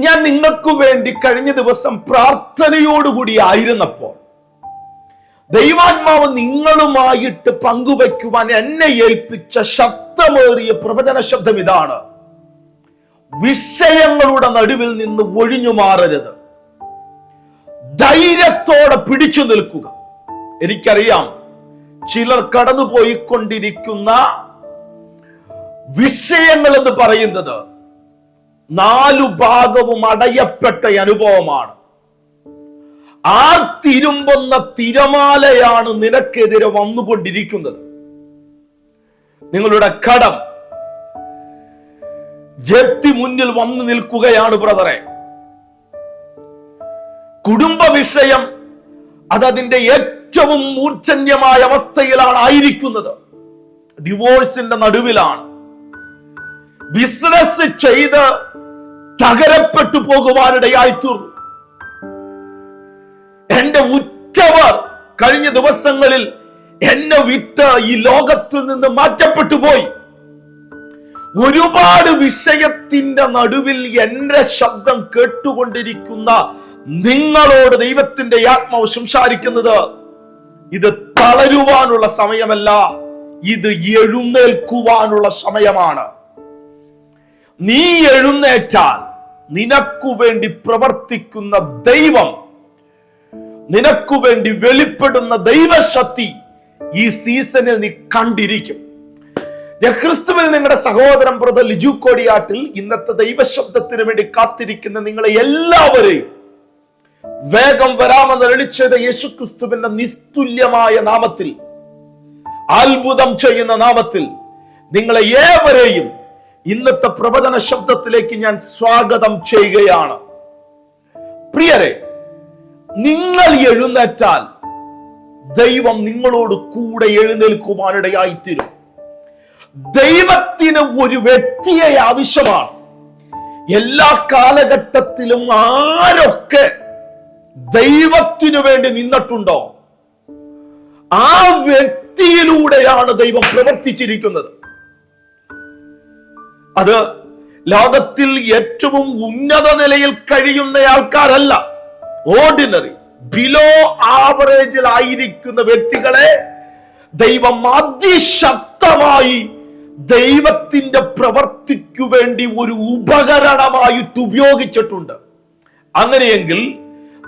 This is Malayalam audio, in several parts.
ഞാൻ നിങ്ങൾക്ക് വേണ്ടി കഴിഞ്ഞ ദിവസം പ്രാർത്ഥനയോടുകൂടി ആയിരുന്നപ്പോൾ ദൈവാത്മാവ് നിങ്ങളുമായിട്ട് പങ്കുവയ്ക്കുവാൻ എന്നെ ഏൽപ്പിച്ച ശബ്ദമേറിയ പ്രവചന ശബ്ദം ഇതാണ്. വിഷയങ്ങളുടെ നടുവിൽ നിന്ന് ഒഴിഞ്ഞു മാറരുത്. ധൈര്യത്തോടെ പിടിച്ചു നിൽക്കുക. എനിക്കറിയാം ചിലർ കടന്നുപോയിക്കൊണ്ടിരിക്കുന്ന വിഷയങ്ങൾ എന്ന് പറയുന്നത് നാലു ഭാഗവും അടയപ്പെട്ട അനുഭവമാണ്. ആ തിരുമ്പുന്ന തിരമാലയാണ് നിനക്കെതിരെ വന്നുകൊണ്ടിരിക്കുന്നത്. നിങ്ങളുടെ കടം ജപ്തി മുന്നിൽ വന്നു നിൽക്കുകയാണ് ബ്രദറെ. കുടുംബ വിഷയം അതതിന്റെ ഏറ്റവും മൂർച്ഛന്യമായ അവസ്ഥയിലാണ് ആയിരിക്കുന്നത്. ഡിവോഴ്സിന്റെ നടുവിലാണ്. ബിസിനസ് ചെയ്ത് തകരപ്പെട്ടു പോകുവാനിടയായി തീർന്നു എന്റെ ഉറ്റവർ കഴിഞ്ഞ ദിവസങ്ങളിൽ എന്നെ വിട്ട് ഈ ലോകത്തിൽ നിന്ന് മാറ്റപ്പെട്ടു പോയി. ഒരുപാട് വിഷയത്തിന്റെ നടുവിൽ എന്റെ ശബ്ദം കേട്ടുകൊണ്ടിരിക്കുന്ന നിങ്ങളോട് ദൈവത്തിന്റെ ആത്മാവ് സംസാരിക്കുന്നത് ഇത് തളരുവാനുള്ള സമയമല്ല ഇത് എഴുന്നേൽക്കുവാനുള്ള സമയമാണ്. നീ എഴുന്നേറ്റാൽ നിനക്കു വേണ്ടി പ്രവർത്തിക്കുന്ന ദൈവം നിനക്കു വേണ്ടി വെളിപ്പെടുന്ന ദൈവശക്തി ഈ സീസണിൽ നീ കണ്ടിരിക്കും. ക്രിസ്തുവിൽ നിങ്ങളുടെ സഹോദരൻ ബ്രദർ ലിജു കോടിയാട്ടിൽ ഇന്നത്തെ ദൈവശബ്ദത്തിന് വേണ്ടി കാത്തിരിക്കുന്ന നിങ്ങളെ എല്ലാവരെയും വേഗം വരാമെന്ന് എളിച്ചത് യേശു ക്രിസ്തുവിന്റെ നിസ്തുല്യമായ നാമത്തിൽ അത്ഭുതം ചെയ്യുന്ന നാമത്തിൽ നിങ്ങളെ ഏവരെയും ഇന്നത്തെ പ്രവചന ശബ്ദത്തിലേക്ക് ഞാൻ സ്വാഗതം ചെയ്യുകയാണ്. പ്രിയരെ നിങ്ങൾ എഴുന്നേറ്റാൽ ദൈവം നിങ്ങളോട് കൂടെ എഴുന്നേൽക്കുവാനിടയായിത്തീരും. ദൈവത്തിന് ഒരു വ്യക്തിയെ ആവശ്യമാണ്. എല്ലാ കാലഘട്ടത്തിലും ആരൊക്കെ ദൈവത്തിനു വേണ്ടി നിന്നിട്ടുണ്ടോ ആ വ്യക്തിയിലൂടെയാണ് ദൈവം പ്രവർത്തിച്ചിരിക്കുന്നത്. അത് ലോകത്തിൽ ഏറ്റവും ഉന്നത നിലയിൽ കഴിയുന്ന ആൾക്കാരല്ല. ഓർഡിനറി ബിലോ ആവറേജിൽ ആയിരിക്കുന്ന വ്യക്തികളെ ദൈവം അതിശക്തമായി ദൈവത്തിന്റെ പ്രവർത്തിക്കു വേണ്ടി ഒരു ഉപകരണമായിട്ട് ഉപയോഗിച്ചിട്ടുണ്ട്. അങ്ങനെയെങ്കിൽ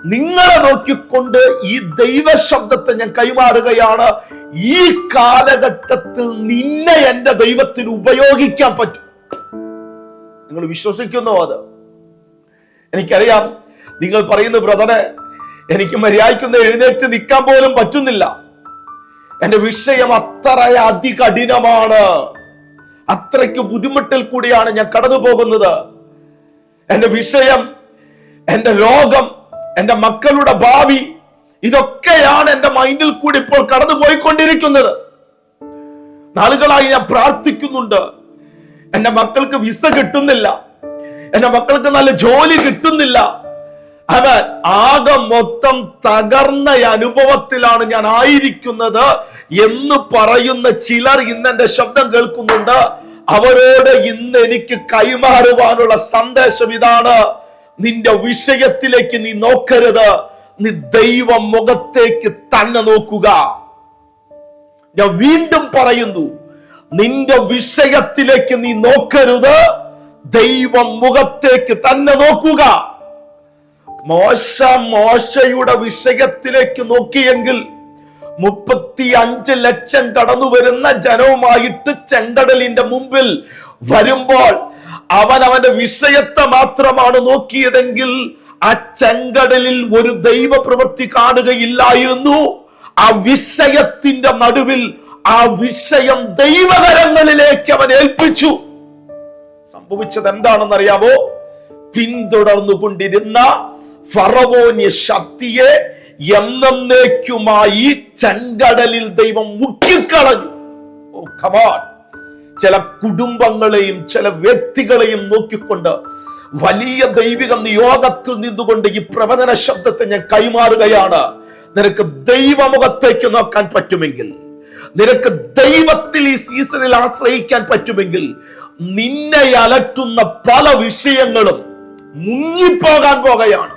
നിങ്ങളെ നോക്കിക്കൊണ്ട് ഈ ദൈവശബ്ദത്തെ ഞാൻ കൈമാറുകയാണ്. ഈ കാലഘട്ടത്തിൽ നിന്നെ എന്റെ ദൈവത്തിന് ഉപയോഗിക്കാൻ പറ്റും. നിങ്ങൾ വിശ്വസിക്കുന്നു അത്. എനിക്കറിയാം നിങ്ങൾ പറയുന്ന ബ്രദറെ എനിക്ക് മര്യാദയ്ക്കൊന്ന് എഴുന്നേറ്റ് നിൽക്കാൻ പോലും പറ്റുന്നില്ല. എന്റെ വിഷയം അത്ര അതികഠിനമാണ് അത്രയ്ക്ക് ബുദ്ധിമുട്ടിൽ കൂടിയാണ് ഞാൻ കടന്നു പോകുന്നത്. എന്റെ വിഷയം എന്റെ രോഗം എന്റെ മക്കളുടെ ഭാവി ഇതൊക്കെയാണ് എന്റെ മൈൻഡിൽ കൂടി ഇപ്പോൾ കടന്നു പോയിക്കൊണ്ടിരിക്കുന്നത് നാളുകളായി ഞാൻ പ്രാർത്ഥിക്കുന്നുണ്ട്. എന്റെ മക്കൾക്ക് വിസ കിട്ടുന്നില്ല. എന്റെ മക്കൾക്ക് നല്ല ജോലി കിട്ടുന്നില്ല. അവൻ ആകെ മൊത്തം തകർന്ന അനുഭവത്തിലാണ് ഞാൻ ആയിരിക്കുന്നത് എന്ന് പറയുന്ന ചിലർ ഇന്ന് എന്റെ ശബ്ദം കേൾക്കുന്നുണ്ട്. അവരോട് ഇന്ന് എനിക്ക് കൈമാറുവാനുള്ള സന്ദേശം ഇതാണ്. നിന്റെ വിഷയത്തിലേക്ക് നീ നോക്കരുത്. നീ ദൈവ മുഖത്തേക്ക് തന്നെ നോക്കുക. ഞാൻ വീണ്ടും പറയുന്നു നിന്റെ വിഷയത്തിലേക്ക് നീ നോക്കരുത്. ദൈവം മുഖത്തേക്ക് തന്നെ നോക്കുക. മോശ മോശയുടെ വിഷയത്തിലേക്ക് നോക്കിയെങ്കിൽ മുപ്പത്തി അഞ്ച് ലക്ഷം കടന്നു വരുന്ന ജനവുമായിട്ട് ചെങ്കടലിന്റെ മുമ്പിൽ വരുമ്പോൾ അവൻ അവന്റെ വിഷയത്തെ മാത്രമാണ് നോക്കിയതെങ്കിൽ ആ ചെങ്കടലിൽ ഒരു ദൈവ പ്രവൃത്തി കാണുകയില്ലായിരുന്നു. ആ വിഷയത്തിന്റെ നടുവിൽ ആ വിഷയം ദൈവകരങ്ങളിലേക്ക് അവൻ ഏൽപ്പിച്ചു. സംഭവിച്ചത് എന്താണെന്ന് അറിയാമോ പിന്തുടർന്നുകൊണ്ടിരുന്ന ഫറവോന്യ ശക്തിയെ എന്നേക്കുമായി ചെങ്കടലിൽ ദൈവം മുക്കിക്കളഞ്ഞു. ഓ ചില കുടുംബങ്ങളെയും ചില വ്യക്തികളെയും നോക്കിക്കൊണ്ട് വലിയ ദൈവിക നിയോഗത്തിൽ നിന്നുകൊണ്ട് ഈ പ്രവചന ശബ്ദത്തെ ഞാൻ കൈമാറുകയാണ്. നിനക്ക് ദൈവമുഖത്തേക്ക് നോക്കാൻ പറ്റുമെങ്കിൽ നിനക്ക് ദൈവത്തിൽ ഈ സീസണിൽ ആശ്രയിക്കാൻ പറ്റുമെങ്കിൽ നിന്നെ അലട്ടുന്ന പല വിഷയങ്ങളും മുങ്ങിപ്പോകാൻ പോകുകയാണ്.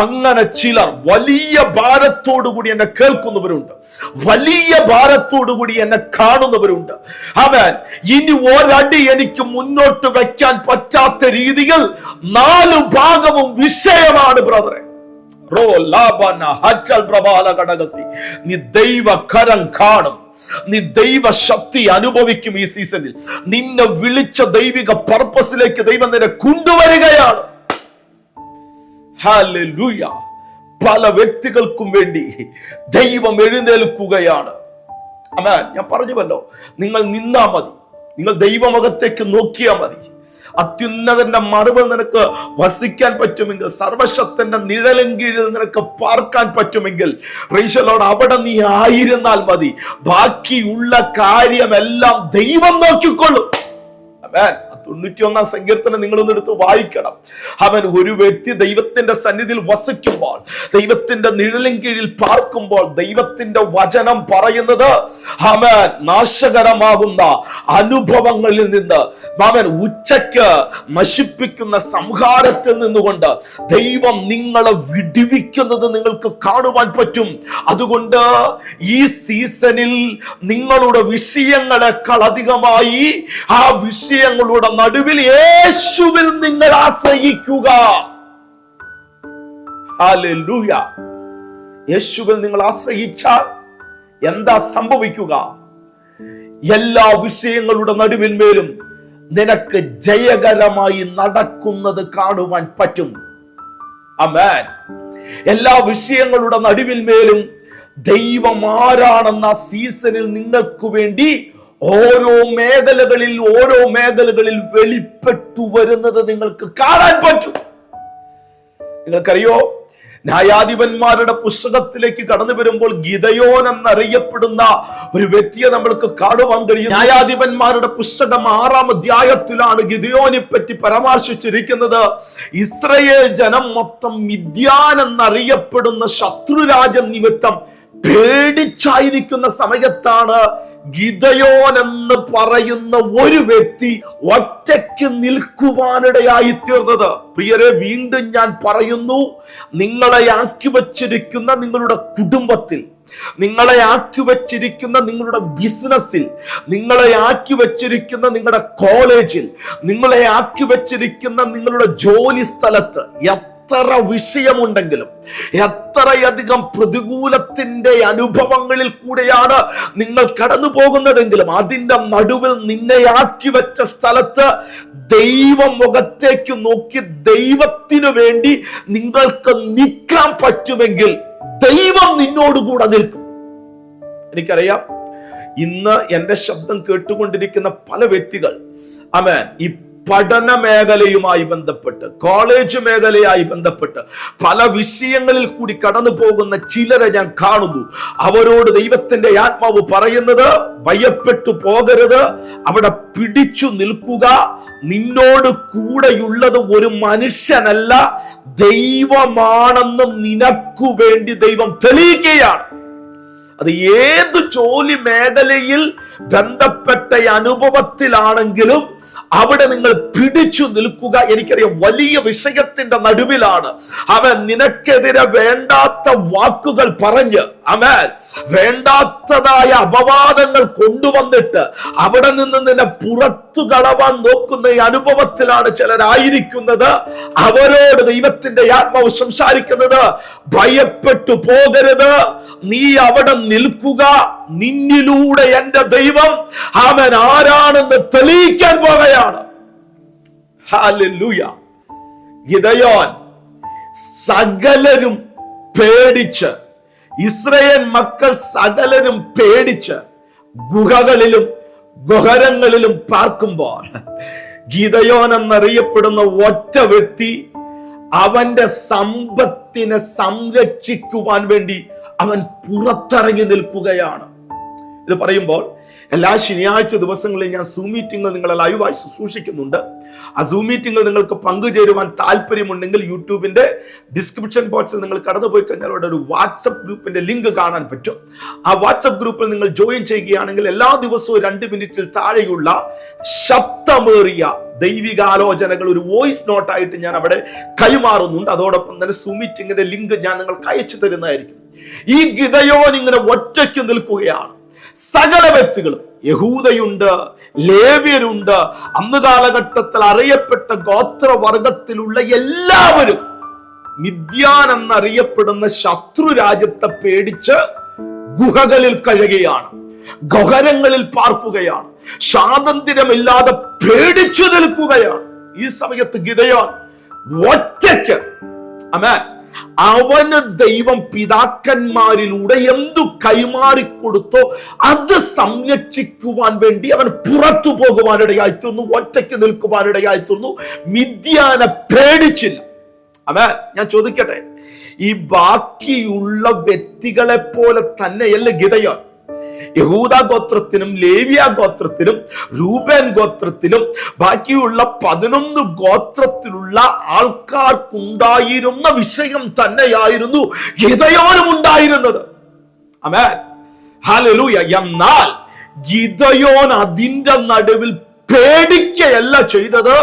അങ്ങനെ ചിലർ വലിയ ഭാരത്തോടു കൂടി എന്നെ കേൾക്കുന്നവരുണ്ട്. വലിയ ഭാരത്തോടു കൂടി എന്നെ കാണുന്നവരുണ്ട്. അവൻ ഇനി ഒരടി എനിക്ക് മുന്നോട്ട് വെക്കാൻ പറ്റാത്ത രീതിയിൽ നാലു ഭാഗവും വിഷയമാണ് ബ്രദറെ. ഹജ്ജൽ പ്രബാല. നീ ദൈവ കരം കാണും. നീ ദൈവ ശക്തി അനുഭവിക്കും ഈ സീസണിൽ. നിന്നെ വിളിച്ച ദൈവിക പർപ്പസിലേക്ക് ദൈവം നിന്നെ കൊണ്ടുവരികയാണ്. പല വ്യക്തികൾക്കും വേണ്ടി ദൈവം എഴുന്നേൽക്കുകയാണ്. അമേൻ ഞാൻ പറഞ്ഞുവല്ലോ. നിങ്ങൾ നിന്നാ മതി. നിങ്ങൾ ദൈവമുഖത്തേക്ക് നോക്കിയാൽ മതി. അത്യുന്നതന്റെ മറുവ് നിനക്ക് വസിക്കാൻ പറ്റുമെങ്കിൽ സർവശക്തന്റെ നിഴലും കീഴിൽ നിനക്ക് പാർക്കാൻ പറ്റുമെങ്കിൽ റീശലോട് അവിടെ നീ ആയിരുന്നാൽ മതി. ബാക്കിയുള്ള കാര്യമെല്ലാം ദൈവം നോക്കിക്കൊള്ളും. തൊണ്ണൂറ്റി ഒന്നാം സങ്കീർത്തനം നിങ്ങളൊന്ന് എടുത്ത് വായിക്കണം. അവൻ ഒരു വ്യക്തി ദൈവത്തിന്റെ സന്നിധിയിൽ വസിക്കുമ്പോൾ ദൈവത്തിന്റെ നിഴലിൻ കീഴിൽ പാർക്കുമ്പോൾ ദൈവത്തിന്റെ വചനം പറയുന്നത് അവൻ നാശകരമാകുന്ന അനുഭവങ്ങളിൽ നിന്ന് അവൻ ഉച്ചയ്ക്ക് നശിപ്പിക്കുന്ന സംഹാരത്തിൽ നിന്നുകൊണ്ട് ദൈവം നിങ്ങളെ വിടിവിക്കുന്നത് നിങ്ങൾക്ക് കാണുവാൻ പറ്റും. അതുകൊണ്ട് ഈ സീസണിൽ നിങ്ങളുടെ വിഷയങ്ങളെക്കാൾ അധികമായി ആ വിഷയങ്ങളുടെ നടുവിൽ യേശുവിൽ നിങ്ങൾ ആശ്രയിക്കുക. യേശുവിൽ നിങ്ങൾ ആശ്രയിച്ചാൽ എന്താ സംഭവിക്കുക? എല്ലാ വിഷയങ്ങളുടെ നടുവിന്മേലും നിനക്ക് ജയകരമായി നടക്കുന്നത് കാണുവാൻ പറ്റും. അമേൻ എല്ലാ വിഷയങ്ങളുടെ നടുവിന്മേലും ദൈവം ആരാണെന്ന സീസണിൽ നിങ്ങൾക്ക് വേണ്ടി ഓരോ മേഖലകളിൽ ഓരോ മേഖലകളിൽ വെളിപ്പെട്ടു വരുന്നത് നിങ്ങൾക്ക് കാണാൻ പറ്റും. നിങ്ങൾക്കറിയോ? ന്യായാധിപന്മാരുടെ പുസ്തകത്തിലേക്ക് കടന്നു വരുമ്പോൾ ഗിതയോൻ എന്നറിയപ്പെടുന്ന ഒരു വ്യക്തിയെ നമ്മൾക്ക് കാണുവാൻ കഴിയും. ന്യായാധിപന്മാരുടെ പുസ്തകം ആറാം അധ്യായത്തിലാണ് ഗിതയോനെ പറ്റി പരാമർശിച്ചിരിക്കുന്നത്. ഇസ്രയേൽ ജനം മൊത്തം മിഥ്യാൻ എന്നറിയപ്പെടുന്ന ശത്രുരാജൻ നിമിത്തം പേടിച്ചായിരിക്കുന്ന സമയത്താണ് ഗിതയോൻ എന്ന് പറയുന്ന ഒരു വ്യക്തി ഒറ്റയ്ക്ക് നിൽക്കുവാനിടയായി തീർന്നത്. പ്രിയരെ വീണ്ടും ഞാൻ പറയുന്നു നിങ്ങളെ ആക്കി വച്ചിരിക്കുന്ന നിങ്ങളുടെ കുടുംബത്തിൽ നിങ്ങളെ ആക്കി വച്ചിരിക്കുന്ന നിങ്ങളുടെ ബിസിനസ്സിൽ നിങ്ങളെ ആക്കി വച്ചിരിക്കുന്ന നിങ്ങളുടെ കോളേജിൽ നിങ്ങളെ ആക്കി വച്ചിരിക്കുന്ന നിങ്ങളുടെ ജോലി സ്ഥലത്ത് എത്ര വിഷയമുണ്ടെങ്കിലും എത്രയധികം പ്രതികൂലത്തിന്റെ അനുഭവങ്ങളിൽ കൂടെയാണ് നിങ്ങൾ കടന്നു പോകുന്നതെങ്കിലും അതിന്റെ നടുവിൽ നിന്നെ ആക്കി വെച്ച സ്ഥലത്ത് ദൈവം മുഖത്തേക്ക് നോക്കി ദൈവത്തിനു വേണ്ടി നിങ്ങൾക്ക് നിൽക്കാൻ പറ്റുമെങ്കിൽ ദൈവം നിന്നോടുകൂടെ നിൽക്കും. എനിക്കറിയാം ഇന്ന് എന്റെ ശബ്ദം കേട്ടുകൊണ്ടിരിക്കുന്ന പല വ്യക്തികൾ അമേൻ ഈ പഠന മേഖലയുമായി ബന്ധപ്പെട്ട് കോളേജ് മേഖലയായി ബന്ധപ്പെട്ട് പല വിഷയങ്ങളിൽ കൂടി കടന്നു പോകുന്ന ചിലരെ ഞാൻ കാണുന്നു. അവരോട് ദൈവത്തിന്റെ ആത്മാവ് പറയുന്നത് ഭയപ്പെട്ടു പോകരുത് അവിടെ പിടിച്ചു നിൽക്കുക. നിന്നോട് കൂടെയുള്ളത് ഒരു മനുഷ്യനല്ല. ദൈവമാണെന്ന് നിനക്കു വേണ്ടി ദൈവം തെളിയിക്കുകയാണ്. അത് ഏത് ജോലി മേഖലയിൽ ബന്ധപ്പെട്ട അനുഭവത്തിലാണെങ്കിലും അവിടെ നിങ്ങൾ പിടിച്ചു നിൽക്കുക എനിക്കറിയാം വലിയ വിഷയത്തിന്റെ നടുവിലാണ്. അവൻ നിനക്കെതിരെ വേണ്ടാത്ത വാക്കുകൾ പറഞ്ഞ് അവൻ വേണ്ടാത്തതായ അപവാദങ്ങൾ കൊണ്ടുവന്നിട്ട് അവിടെ നിന്ന് നിന്നെ പുറത്തു കളവാൻ നോക്കുന്ന ഈ അനുഭവത്തിലാണ് ചിലരായിരിക്കുന്നത്. അവരോട് ദൈവത്തിന്റെ ആത്മാവ് സംസാരിക്കുന്നത് ഭയപ്പെട്ടു പോകരുത്. നീ അവിടെ നിൽക്കുക. നിന്നിലൂടെ എന്റെ ദൈവം അവൻ ആരാണെന്ന് തെളിയിക്കാൻ പോകുകയാണ് ഗിതയോൻ സകലരും പേടിച്ച് ഇസ്രയേൽ മക്കൾ സകലരും പേടിച്ച് ഗുഹകളിലും ഗുഹരങ്ങളിലും പാർക്കുമ്പോൾ ഗീതയോൻ എന്നറിയപ്പെടുന്ന ഒറ്റ വ്യക്തി അവന്റെ സമ്പത്തിനെ സംരക്ഷിക്കുവാൻ വേണ്ടി അവൻ പുറത്തിറങ്ങി നിൽക്കുകയാണ്. ഇത് പറയുമ്പോൾ എല്ലാ ശനിയാഴ്ച ദിവസങ്ങളിലും ഞാൻ സൂ മീറ്റിംഗിൽ നിങ്ങളെ ലൈവായി ശുശ്രൂഷിക്കുന്നുണ്ട്. ആ സൂം മീറ്റിംഗിൽ നിങ്ങൾക്ക് പങ്കുചേരുവാൻ താല്പര്യമുണ്ടെങ്കിൽ യൂട്യൂബിന്റെ ഡിസ്ക്രിപ്ഷൻ ബോക്സിൽ നിങ്ങൾ കടന്നുപോയി കഴിഞ്ഞാൽ അവിടെ ഒരു വാട്സപ്പ് ഗ്രൂപ്പിന്റെ ലിങ്ക് കാണാൻ പറ്റും. ആ വാട്സപ്പ് ഗ്രൂപ്പിൽ നിങ്ങൾ ജോയിൻ ചെയ്യുകയാണെങ്കിൽ എല്ലാ ദിവസവും രണ്ട് മിനിറ്റിൽ താഴെയുള്ള ശബ്ദമേറിയ ദൈവികാലോചനകൾ ഒരു വോയിസ് നോട്ടായിട്ട് ഞാൻ അവിടെ കൈമാറുന്നുണ്ട്. അതോടൊപ്പം തന്നെ സൂം മീറ്റിംഗിന്റെ ലിങ്ക് ഞാൻ നിങ്ങൾക്ക് അയച്ചു തരുന്നതായിരിക്കും. ഈ ഗിതയോൻ ഇങ്ങനെ ഒറ്റയ്ക്ക് നിൽക്കുകയാണ്. സകല വ്യക്തികളും യഹൂദയുണ്ട് ലേവ്യരുണ്ട്. അന്ന് കാലഘട്ടത്തിൽ അറിയപ്പെട്ട ഗോത്രവർഗത്തിലുള്ള എല്ലാവരും മിഥ്യാൻ എന്നറിയപ്പെടുന്ന ശത്രു രാജ്യത്തെ പേടിച്ച് ഗുഹകളിൽ കഴിയുകയാണ് ഗഹരങ്ങളിൽ പാർക്കുകയാണ്. സ്വാതന്ത്ര്യമില്ലാതെ പേടിച്ചു നിൽക്കുകയാണ്. ഈ സമയത്ത് ഗിതയോൻ ഒറ്റയ്ക്ക്. അമേ അവന് ദൈവം പിതാക്കന്മാരിലൂടെ എന്തു കൈമാറിക്കൊടുത്തോ അത് സംരക്ഷിക്കുവാൻ വേണ്ടി അവൻ പുറത്തു പോകുവാനിടയായി തീർന്നു ഒറ്റയ്ക്ക് നിൽക്കുവാനിടയായി തീർന്നു. മിഥ്യാനെ പേടിച്ചില്ല. അവൻ ഞാൻ ചോദിക്കട്ടെ ഈ ബാക്കിയുള്ള വ്യക്തികളെ പോലെ തന്നെയല്ല ഗിതയോൻ യഹൂദ ഗോത്രത്തിനും ലേവിയ ഗോത്രത്തിനും രൂപൻ ഗോത്രത്തിനും ബാക്കിയുള്ള പതിനൊന്ന് ഗോത്രത്തിലുള്ള ആൾക്കാർക്കുണ്ടായിരുന്ന വിഷയം തന്നെയായിരുന്നു ഗിതയോനും ഉണ്ടായിരുന്നത്. അമേ ഹലലൂയ എന്നാൽ ഗിതയോൻ അതിന്റെ നടുവിൽ പേടിക്കയല്ല ചെയ്തത്.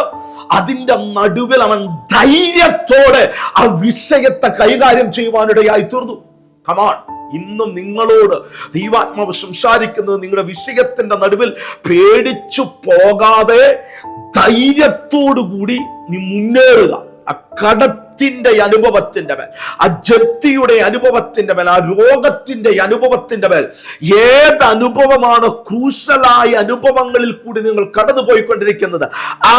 അതിന്റെ നടുവിൽ അവൻ ധൈര്യത്തോടെ ആ വിഷയത്തെ കൈകാര്യം ചെയ്യുവാനിടയായി തീർന്നു. കമാൺ ഇന്നും നിങ്ങളോട് ദൈവാത്മാവ് സംസാരിക്കുന്നത് നിങ്ങളുടെ വിഷയത്തിന്റെ നടുവിൽ പേടിച്ചു പോകാതെ ധൈര്യത്തോടു കൂടി നീ മുന്നേറുക. ആ കടത്തിന്റെ അനുഭവത്തിന്റെ മേൽ ആ ജപ്തിയുടെ അനുഭവത്തിന്റെ മേൽ ആ രോഗത്തിന്റെ അനുഭവത്തിന്റെ മേൽ ഏത് അനുഭവമാണ് ക്രൂശലായ അനുഭവങ്ങളിൽ കൂടി നിങ്ങൾ കടന്നുപോയിക്കൊണ്ടിരിക്കുന്നത് ആ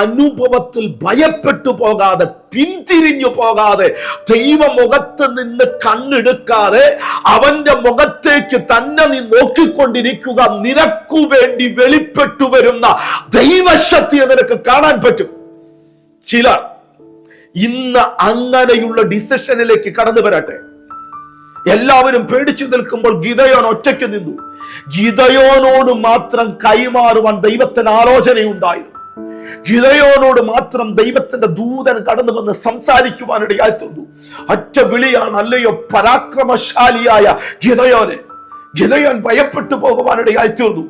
അനുഭവത്തിൽ ഭയപ്പെട്ടു പോകാതെ പിന്തിരിഞ്ഞു പോകാതെ ദൈവമുഖത്ത് നിന്ന് കണ്ണെടുക്കാതെ അവന്റെ മുഖത്തേക്ക് തന്നെ നീ നോക്കിക്കൊണ്ടിരിക്കുക നിനക്കു വേണ്ടി വെളിപ്പെട്ടു വരുന്ന ദൈവശക്തിയെ നിനക്ക് കാണാൻ പറ്റും. ചിലർ ഇന്ന് അങ്ങനെയുള്ള ഡിസിഷനിലേക്ക് കടന്നു വരട്ടെ. എല്ലാവരും പേടിച്ചു നിൽക്കുമ്പോൾ ഗീതയോൻ ഒറ്റയ്ക്ക് നിന്നു. ഗീതയോനോട് മാത്രം കൈമാറുവാൻ ദൈവത്തിന് ആലോചനയുണ്ടായിരുന്നു. ഗിതയോനോട് മാത്രം ദൈവത്തിന്റെ ദൂതൻ കടന്നു വന്ന് സംസാരിക്കുവാനിടയായി തീർന്നു ഒറ്റ വിളിയാണ് അല്ലയോ പരാക്രമശാലിയായ ഗിതയോനെ ഗിതയോൻ ഭയപ്പെട്ടു പോകുവാനിടയായി തീർന്നു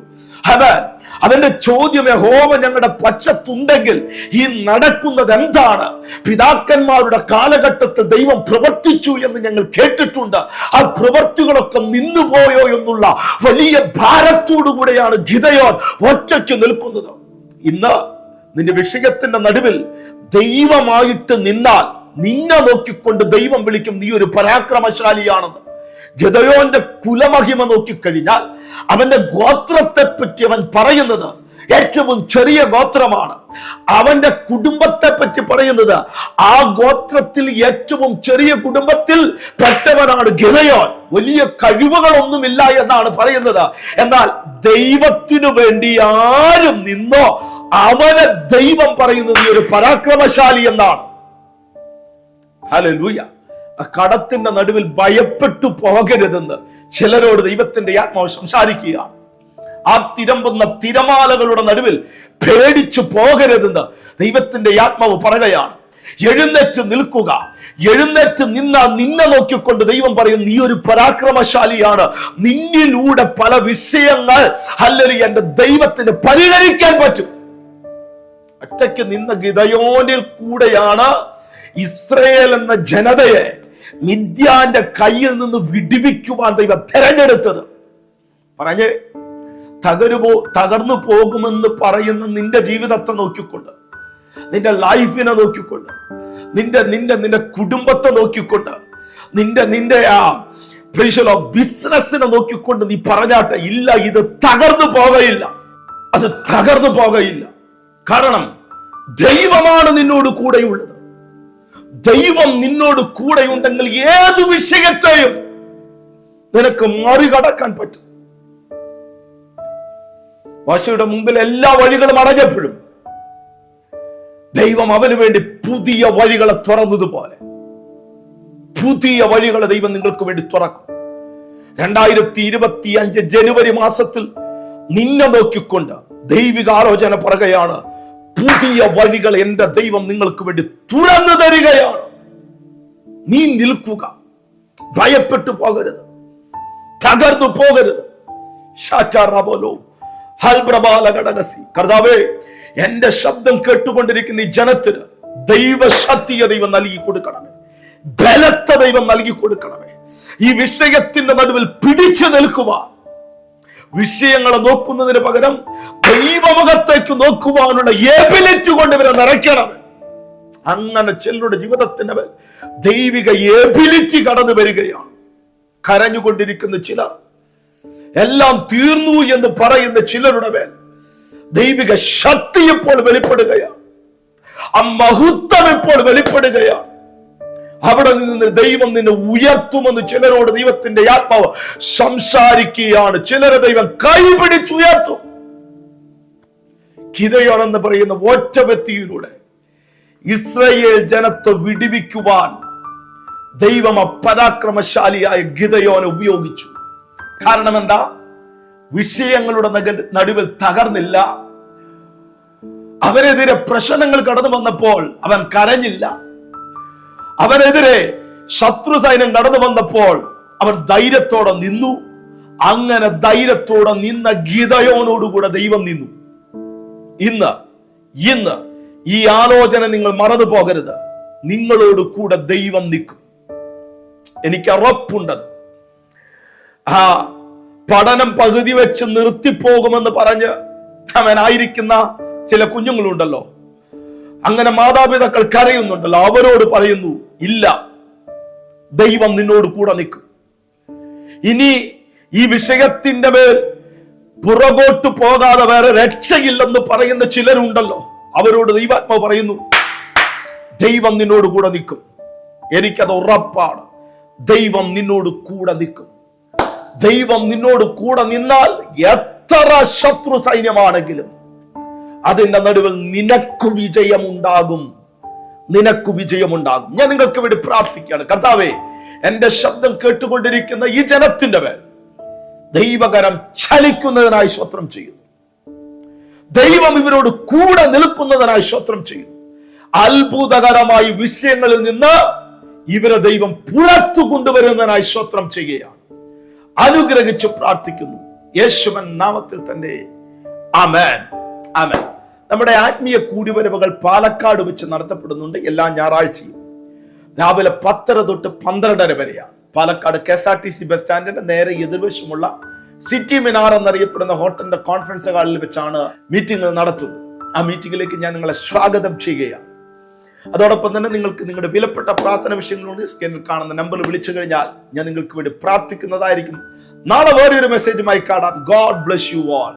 അവന്റെ ചോദ്യം യഹോവ ഞങ്ങളുടെ പക്ഷത്തുണ്ടെങ്കിൽ ഈ നടക്കുന്നത് എന്താണ്? പിതാക്കന്മാരുടെ കാലഘട്ടത്തിൽ ദൈവം പ്രവർത്തിച്ചു എന്ന് ഞങ്ങൾ കേട്ടിട്ടുണ്ട്. ആ പ്രവർത്തികളൊക്കെ നിന്നുപോയോ എന്നുള്ള വലിയ ഭാരത്തോടു കൂടെയാണ് ഗിതയോൻ ഒറ്റയ്ക്ക് നിൽക്കുന്നത്. ഇന്ന് നിന്റെ വിഷയത്തിന്റെ നടുവിൽ ദൈവമായിട്ട് നിന്നാൽ നിന്നെ നോക്കിക്കൊണ്ട് ദൈവം വിളിക്കും. നീ ഒരു പരാക്രമശാലിയാണെന്ന്. ഗതയോന്റെ കുലമഹിമ നോക്കിക്കഴിഞ്ഞാൽ അവന്റെ ഗോത്രത്തെ പറ്റി അവൻ പറയുന്നത് ഏറ്റവും ചെറിയ ഗോത്രമാണ്. അവന്റെ കുടുംബത്തെ പറ്റി പറയുന്നത് ആ ഗോത്രത്തിൽ ഏറ്റവും ചെറിയ കുടുംബത്തിൽ പെട്ടവനാണ് ഗിതയോൻ വലിയ കഴിവുകളൊന്നുമില്ല എന്നാണ് പറയുന്നത്. എന്നാൽ ദൈവത്തിനു വേണ്ടി ആരും നിന്നോ അവനെ ദൈവം പറയുന്നത് ഒരു പരാക്രമശാലി എന്നാണ്. ഹലോ ആ കടത്തിന്റെ നടുവിൽ ഭയപ്പെട്ടു പോകരുതെന്ന് ചിലരോട് ദൈവത്തിന്റെ ആത്മാവ് സംസാരിക്കുക. ആ തിരമ്പുന്ന തിരമാലകളുടെ നടുവിൽ പേടിച്ചു പോകരുതെന്ന് ദൈവത്തിന്റെ ആത്മാവ് പറയുകയാണ്. എഴുന്നേറ്റ് നിൽക്കുക. എഴുന്നേറ്റ് നിന്ന നിന്നെ നോക്കിക്കൊണ്ട് ദൈവം പറയും നീ ഒരു പരാക്രമശാലിയാണ്. നിന്നിലൂടെ പല വിഷയങ്ങൾ അല്ലെങ്കിൽ എന്റെ ദൈവത്തിന് പരിഹരിക്കാൻ പറ്റും. ഒറ്റയ്ക്ക് നിന്ന ഗിതയോനിൽ കൂടെയാണ് ഇസ്രയേൽ എന്ന ജനതയെ മിഥ്യാന്റെ കയ്യിൽ നിന്ന് വിടിവിക്കുവാൻ ദൈവം തെരഞ്ഞെടുത്തത്. പറഞ്ഞ് തകരുപോ തകർന്നു പോകുമെന്ന് പറയുന്ന നിന്റെ ജീവിതത്തെ നോക്കിക്കൊണ്ട് നിന്റെ ലൈഫിനെ നോക്കിക്കൊണ്ട് നിന്റെ നിന്റെ നിന്റെ കുടുംബത്തെ നോക്കിക്കൊണ്ട് നിന്റെ നിന്റെ ആ ബിസിനസ്സിനെ നോക്കിക്കൊണ്ട് നീ പറഞ്ഞാട്ടെ ഇല്ല ഇത് തകർന്നു പോകയില്ല. അത് തകർന്നു പോകയില്ല. കാരണം ദൈവമാണ് നിന്നോട് കൂടെയുള്ളത്. ദൈവം നിന്നോട് കൂടെയുണ്ടെങ്കിൽ ഏത് വിഷയത്തെയും നിനക്ക് മറികടക്കാൻ പറ്റും. വാശിയുടെ മുമ്പിൽ എല്ലാ വഴികളും അടഞ്ഞപ്പോഴും ദൈവം അവന് വേണ്ടി പുതിയ വഴികളെ തുറന്നതുപോലെ. പുതിയ വഴികളെ ദൈവം നിങ്ങൾക്ക് വേണ്ടി തുറക്കും. രണ്ടായിരത്തി ഇരുപത്തി അഞ്ച് ജനുവരി മാസത്തിൽ നിന്നെ നോക്കിക്കൊണ്ട് ദൈവിക ആലോചന പറയുകയാണ് പുതിയ വഴികൾ എന്റെ ദൈവം നിങ്ങൾക്ക് വേണ്ടി തുറന്നു തരികയാണ്. നീ നിൽക്കുക. ഭയപ്പെട്ടു പോകരുത്. തകർന്നു പോകരുത്. കർത്താവേ എന്റെ ശബ്ദം കേട്ടുകൊണ്ടിരിക്കുന്ന ഈ ജനത്തിന് ദൈവശക്തിയ ദൈവം നൽകി കൊടുക്കണമേ. ബലത്ത ദൈവം നൽകി കൊടുക്കണമേ. ഈ വിഷയത്തിന്റെ നടുവിൽ പിടിച്ചു നിൽക്കുവാൻ വിഷയങ്ങളെ നോക്കുന്നതിന് പകരം ദൈവമുഖത്തേക്ക് നോക്കുവാനുള്ള ഏബിലിറ്റി കൊണ്ട് ഇവരെ നിറയ്ക്കണം. അങ്ങനെ ചെല്ലുടെ ജീവിതത്തിന്റെ മേൽ ദൈവിക ഏബിലിറ്റി കടന്നു വരികയാണ്. കരഞ്ഞുകൊണ്ടിരിക്കുന്ന ചിലർ എല്ലാം തീർന്നു എന്ന് പറയുന്ന ചിലരുടെ മേൽ ദൈവിക ശക്തി ഇപ്പോൾ വെളിപ്പെടുകയാണ്. ആ മഹത്വം ഇപ്പോൾ വെളിപ്പെടുകയാണ്. അവിടെ നിന്ന് ദൈവം നിന്നെ ഉയർത്തുമെന്ന് ചിലരോട് ദൈവത്തിന്റെ ആത്മാവ് സംസാരിക്കുകയാണ്. ചിലരെ ദൈവം കൈപിടിച്ചുയർത്തും കിതയോണെന്ന് പറയുന്ന ഒറ്റ വ്യക്തിയിലൂടെ ഇസ്രയേൽ ജനത്തെ വിടിവിക്കുവാൻ ദൈവം അപരാക്രമശാലിയായ ഗിതയോനെ ഉപയോഗിച്ചു. കാരണം എന്താ? വിഷയങ്ങളുടെ നടുവിൽ തകർന്നില്ല. അവരെതിരെ പ്രശ്നങ്ങൾ കടന്നു വന്നപ്പോൾ അവൻ കരഞ്ഞില്ല. അവനെതിരെ ശത്രു സൈന്യം കടന്നു വന്നപ്പോൾ അവൻ ധൈര്യത്തോടെ നിന്നു. അങ്ങനെ ധൈര്യത്തോടെ നിന്ന ഗീതയോനോടുകൂടെ ദൈവം നിന്നു. ഇന്ന് ഇന്ന് ഈ ആലോചന നിങ്ങൾ മറന്നു പോകരുത്. നിങ്ങളോട് കൂടെ ദൈവം നിൽക്കും. എനിക്ക് ഉറപ്പുണ്ടത്. ആ പഠനം പകുതി വെച്ച് നിർത്തിപ്പോകുമെന്ന് പറഞ്ഞ് അവനായിരിക്കുന്ന ചില കുഞ്ഞുങ്ങളുണ്ടല്ലോ. അങ്ങനെ മാതാപിതാക്കൾ കരയുന്നുണ്ടല്ലോ. അവരോട് പറയുന്നു ഇല്ല ദൈവം നിന്നോട് കൂടെ നിൽക്കും. ഇനി ഈ വിഷയത്തിന്റെ മേൽ പുറകോട്ട് പോകാതെ വേറെ രക്ഷയില്ലെന്ന് പറയുന്ന ചിലരുണ്ടല്ലോ. അവരോട് ദൈവാത്മാവ് പറയുന്നു ദൈവം നിന്നോട് കൂടെ നിൽക്കും. എനിക്കത് ഉറപ്പാണ്. ദൈവം നിന്നോട് കൂടെ നിൽക്കും. ദൈവം നിന്നോട് കൂടെ നിന്നാൽ എത്ര ശത്രു സൈന്യമാണെങ്കിലും അതിന്റെ നടുവിൽ നിനക്ക് വിജയമുണ്ടാകും. നിനക്ക് വിജയമുണ്ടാകും. ഞാൻ നിങ്ങൾക്ക് വേണ്ടി പ്രാർത്ഥിക്കുകയാണ്. കർത്താവേ എന്റെ ശബ്ദം കേട്ടുകൊണ്ടിരിക്കുന്ന ഈ ജനത്തിന്റെ മേൽ ദൈവകരം ചലിക്കുന്നതിനായി സ്വത്രം ചെയ്യുന്നു. ദൈവം ഇവരോട് കൂടെ നിൽക്കുന്നതിനായി സ്വത്രം ചെയ്യുന്നു. അത്ഭുതകരമായ വിഷയങ്ങളിൽ നിന്ന് ഇവരെ ദൈവം പുറത്തു കൊണ്ടുവരുന്നതിനായി സ്വത്രം ചെയ്യുകയാണ്. അനുഗ്രഹിച്ച് പ്രാർത്ഥിക്കുന്നു. യേശുവൻ നാമത്തിൽ തന്നെ. ആമേൻ. ആമേൻ. നമ്മുടെ ആത്മീയ കൂടിവരവുകൾ പാലക്കാട് വെച്ച് നടത്തപ്പെടുന്നുണ്ട് എല്ലാ ഞായറാഴ്ചയും. രാവിലെ പത്തര തൊട്ട് പന്ത്രണ്ടര വരെയാണ്. Palakkad K S R T C bus സ്റ്റാൻഡിന്റെ നേരെ എതിർവശമുള്ള സിറ്റി മിനാർ എന്നറിയപ്പെടുന്ന ഹോട്ടലിന്റെ കോൺഫറൻസ് ഹാളിൽ വെച്ചാണ് മീറ്റിംഗ് നടത്തുന്നത്. ആ മീറ്റിംഗിലേക്ക് ഞാൻ നിങ്ങളെ സ്വാഗതം ചെയ്യുകയാണ്. അതോടൊപ്പം തന്നെ നിങ്ങൾക്ക് നിങ്ങളുടെ വിലപ്പെട്ട പ്രാർത്ഥന വിഷയങ്ങളുണ്ട്. സ്ക്രീനിൽ കാണുന്ന നമ്പർ വിളിച്ചു കഴിഞ്ഞാൽ ഞാൻ നിങ്ങൾക്ക് വേണ്ടി പ്രാർത്ഥിക്കുന്നതായിരിക്കും. നാളെ വേറെ ഒരു മെസ്സേജുമായി കാണാം. God bless you all